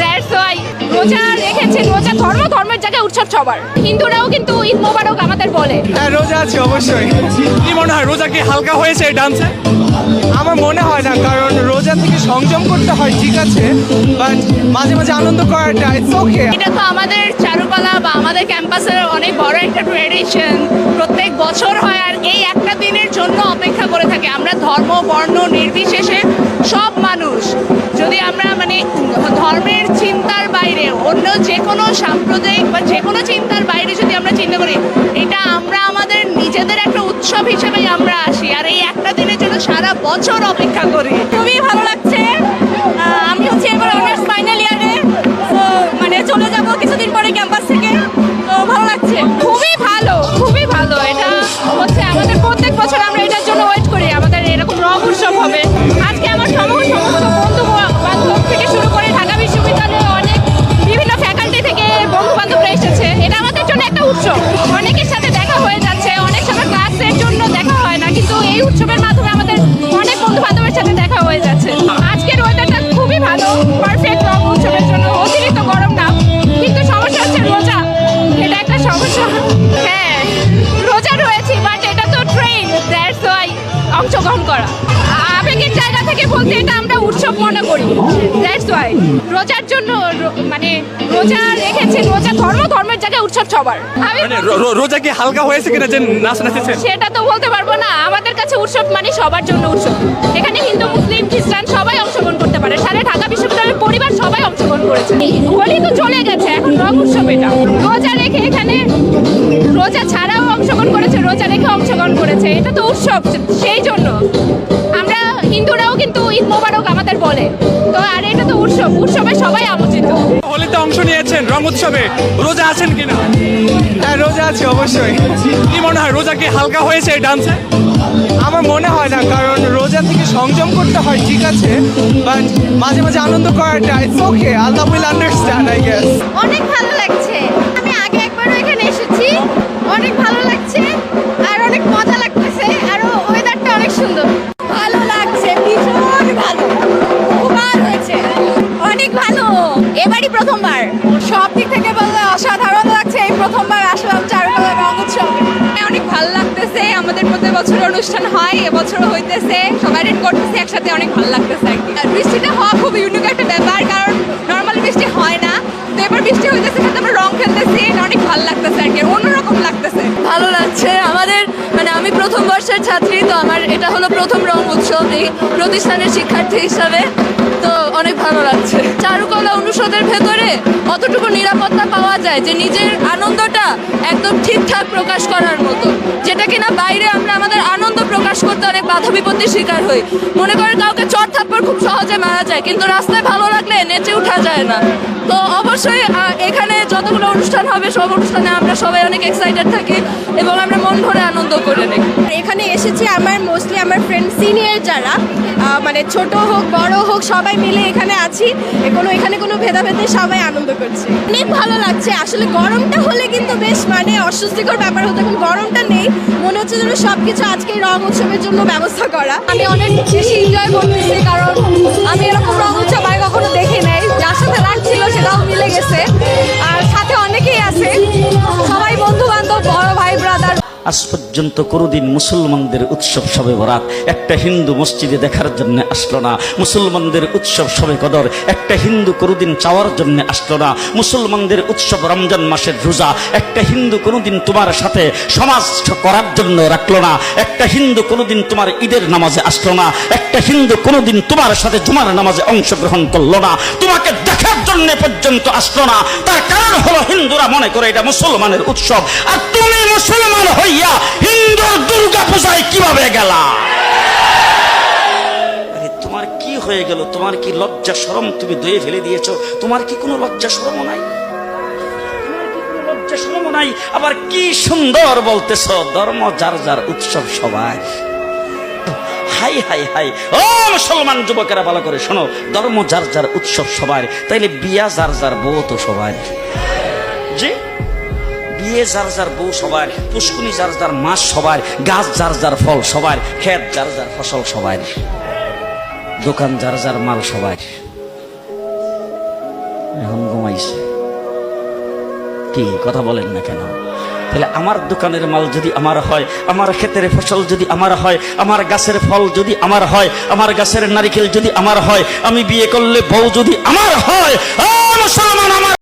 That's why রোজা ধর্ম ধর্মের জায়গায় উৎসব সবার। হিন্দুরাও কিন্তু ঈদ মোবারক আমাদের বলে। হ্যাঁ রোজা আছে অবশ্যই। কি মনে হয় রোজা কি হালকা হয়েছে এই ডান্সে আমার মনে হয় না কারণ রোজা থেকে সংযম করতে হয় ঠিক আছে বাট মাঝে মাঝে আনন্দ করাটা ইটস ওকে এটা তো আমাদের চারুকলা বা আমাদের ক্যাম্পাসের অনেক বড় একটা ট্রেডিশন প্রত্যেক বছর হয় আর এই একটা দিনের জন্য অপেক্ষা করে থাকে। আমরা ধর্ম বর্ণ নির্বিশেষে সব ধর্মের চিন্তার বাইরে, অন্য যে কোনো সাম্প্রদায়িক বা যে কোনো চিন্তার বাইরে যদি আমরা চিন্তা করি, এটা আমরা আমাদের নিজেদের একটা উৎসব হিসেবেই আমরা আসি। আর এই একটা দিনের জন্য সারা বছর অপেক্ষা করি। খুবই ভালো লাগছে। আমি হচ্ছে এবার অনার্স ফাইনাল ইয়ারে মানে চলে যাব কিছুদিন পরে ক্যাম্পাস থেকে। তো ভালো লাগছে। খুবই ভালো খুবই ভালো। এটা বলতে এটা আমরা উৎসব মনে করি। দ্যাটস ওয়াই রোজার জন্য মানে রোজা রেখেছে রোজা ধর্ম ধর্মের জায়গায় উৎসব সবার। আমি মানে রোজা কি হালকা হয়েছে কিনা যে নাচ সেটা তো বলতে পারব না। আমাদের কাছে উৎসব মানে সবার জন্য উৎসব। এখানে হিন্দু মুসলিম খ্রিস্টান সবাই অংশগ্রহণ করতে পারে। সারা ঢাকা বিশ্ববিদ্যালয়ের পরিবার সবাই অংশগ্রহণ করেছে। হোলি তো চলে গেছে এখন রং উৎসব এটা। রোজা রেখে এখানে রোজা ছাড়াও অংশগ্রহণ করেছে রোজা রেখে অংশগ্রহণ করেছে। এটা তো উৎসব সেই জন্য। কিন্তু ঈদ মোবারক আমাদের বলে। তো আর এটা তো উৎসব উৎসবে সবাই আমন্ত্রিত। হোলিতে অংশ নিয়েছেন রং উৎসবে। রোজা আছেন কিনা? হ্যাঁ রোজা আছে অবশ্যই। কি মনে হয় রোজা কি হালকা হয়েছে এই ডান্সে আমার মনে হয় না কারণ রোজা থেকে সংযম করতে হয় ঠিক আছে? বাট মাঝে মাঝে আনন্দ করাটা it's okay Allah will understand I guess অনেক ভালো আমাদের প্রতি বছর অনুষ্ঠান হয় এবছরও হইতেছে, সবাই করতেছে, একসাথে অনেক ভালো লাগতেছে আর কি। আর বৃষ্টিটা হওয়া খুব ইউনিক একটা ব্যাপার, কারণ নর্মালি বৃষ্টি হয় না। তো এবার বৃষ্টি হইতেছে, সাথে আমরা রং খেলতেছি অনেক ভালো লাগতেছে আর কি অন্যরকম লাগতেছে। ভালো লাগছে। আমাদের মানে আমি প্রথম বর্ষের ছাত্রী, তো আমার এটা হলো প্রথম রং উৎসব এই প্রতিষ্ঠানের শিক্ষার্থী হিসাবে, তো অনেক ভালো লাগছে। চারুকলা অনুষদের ভেতরে অতটুকু নিরাপত্তা পাওয়া যায় যে নিজের আনন্দটা একদম ঠিকঠাক প্রকাশ করার মতো? যেটা কিনা বাইরে আমরা আমাদের আনন্দ প্রকাশ করতে অনেক বাধা বিপত্তির শিকার হই। মনে করেন কাউকে চট থাপ্পড় খুব সহজে মারা যায়, কিন্তু রাস্তায় ভালো লাগলে নেচে উঠা যায় না। তো অবশ্যই এখানে অনুষ্ঠান হবে সব অনুষ্ঠানে আমরা সবাই অনেক এক্সাইটেড থাকি এবং আমরা মন ভরে আনন্দ করে নিই এখানে এসেছি আমার মোস্টলি আমার ফ্রেন্ড সিনিয়র যারা মানে ছোট হোক বড় হোক সবাই মিলে এখানে আছি। কোনো এখানে কোনো ভেদাভেদে সবাই আনন্দ করছে। অনেক ভালো লাগছে। আসলে গরমটা হলে কিন্তু বেশ মানে অস্বস্তিকর ব্যাপার হতো এখন গরমটা নেই। মনে হচ্ছে যেন সব কিছু আজকে রং উৎসবের জন্য ব্যবস্থা করা। আমি অনেক বেশি এনজয় করতেছি কারণ আমি এরকম রং উৎসব আগে কখনো দেখি নাই। যার সাথে রাখছিল সেটাও মিলে গেছে। আজ পর্যন্ত কোনোদিন মুসলমানদের উৎসব সবে বরাত। একটা হিন্দু মসজিদে দেখার জন্য আসলো না। মুসলমানদের উৎসব সবে কদর। একটা হিন্দু কোনোদিন চাওয়ার জন্য আসলো না। মুসলমানদের উৎসব রমজান মাসের রোজা। একটা হিন্দু কোনোদিন তোমার সাথে সমাজ করার জন্য রাখল না। একটা হিন্দু কোনোদিন তোমার ঈদের নামাজে আসলো না। একটা হিন্দু কোনোদিন তোমার সাথে জুমার নামাজে অংশগ্রহণ করল না। তোমাকে জন্য পর্যন্ত আসলো না। তার কারণ হলো হিন্দুরা মনে করে এটা মুসলমানের উৎসব। আর তুমি মুসলমান হইয়া হিন্দুর দুর্গা পূজায় কীভাবে গেলা? তোমার কি হয়ে গেল? তোমার কি লজ্জা শরম তুমি দয়ে ফেলে দিয়েছ? তোমার কি কোনো লজ্জা শরম নাই? নাই? আবার কি সুন্দর বলতেছ, ধর্ম যার যার উৎসব সবাই। High high high. ও মুসলমান যুবকেরা, ভালো করে শোনো। ধর্ম যার যার উৎসব সবার, তাইলে বিয়া যার যার বউ তো সবার। জি? বিয়ে যার যার বউ সবার, পুষ্কুনি যার যার মাছ সবার, গাছ যার যার ফল সবার, ক্ষেত যার যার ফসল সবার, দোকান যার যার মাল সবার। এখন ঘুমাইছে। কি, কথা বলেন না কেন? তাহলে আমার দোকানের মাল যদি আমার হয়, আমার ক্ষেতের ফসল যদি আমার হয়, আমার গাছের ফল যদি আমার হয়, আমার গাছের নারিকেল যদি আমার হয়, আমি বিয়ে করলে বউ যদি আমার হয় মুসলমান আমার